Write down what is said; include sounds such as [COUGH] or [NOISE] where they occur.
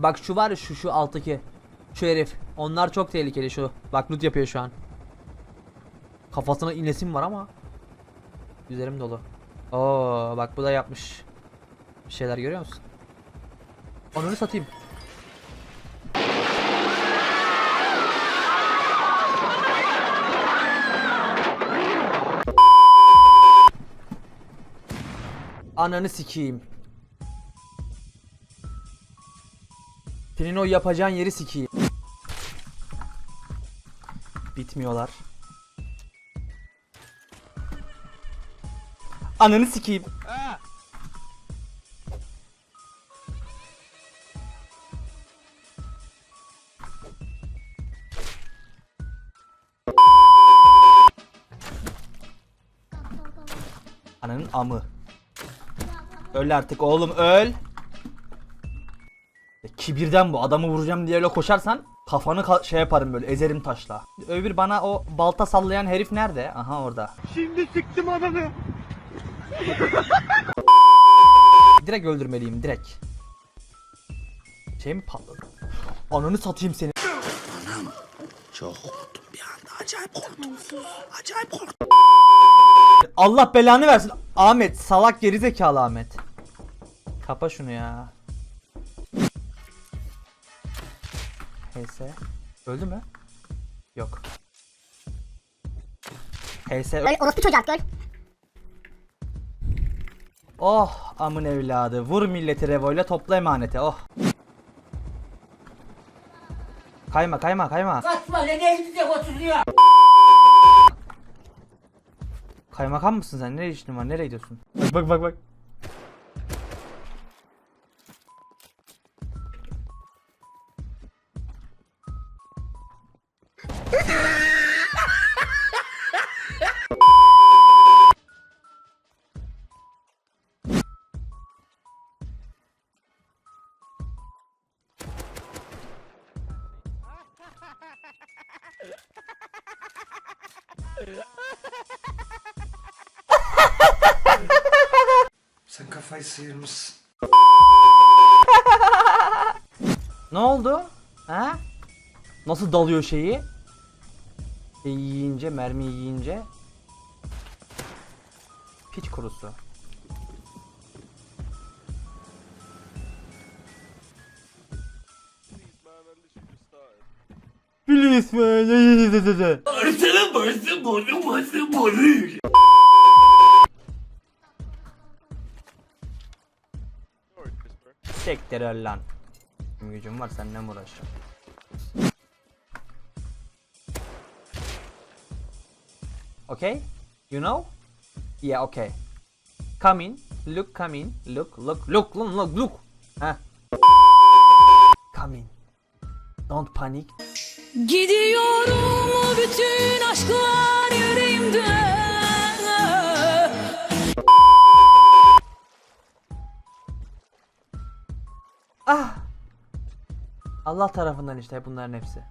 Bak şu var ya şu şu alttaki. Şu herif. Onlar çok tehlikeli şu. Bak loot yapıyor şu an. Kafasına inesim var ama. Üzerim dolu. Oo bak bu da yapmış. Bir şeyler görüyor musun? Onu satayım. Ananı sikeyim. Senin o yapacağın yeri sikeyim. Bitmiyorlar. Ananı sikeyim. Ananın amı. Öl artık oğlum öl. Kibirden bu adamı vuracağım diye öyle koşarsan kafanı ka- şey yaparım böyle ezerim taşla. Öbür bana o balta sallayan herif nerede? Aha orada. Şimdi sıktım adamı. [LAUGHS] Direkt öldürmeliyim direkt. Şey mi patladı? Ananı satayım seni. Çok korktum bir anda. Acayip korktum. Acayip korktum. Allah belanı versin. Ahmet salak gerizekalı Ahmet. Kapa şunu ya. HS. Öldü mü? Yok. HS. Öl orospu çocuğa öl. Oh amın evladı. Vur milleti revoyla topla emaneti. Oh. Kayma kayma kayma. Kaçma lan elinize oturuyor. Kaymakam mısın sen? Nereye işin var? Nereye gidiyorsun? Bak bak bak Sen kafayı sıyırmışsın. Ne oldu? Ha? Nasıl dalıyor şeyi? Şey yiyince, mermi yiyince. Piç kurusu. Please man. Boru bası boru. Sektir lan. Gücüm var seninle mi uğraşacağım? Okay? You know? Yeah, okay. Come in. Look, come in. Look, look, look, look, look, look. Heh. Come in. Don't panic. Gidiyorum bütün aşklar yüreğimde Ah! Allah tarafından işte bunların hepsi.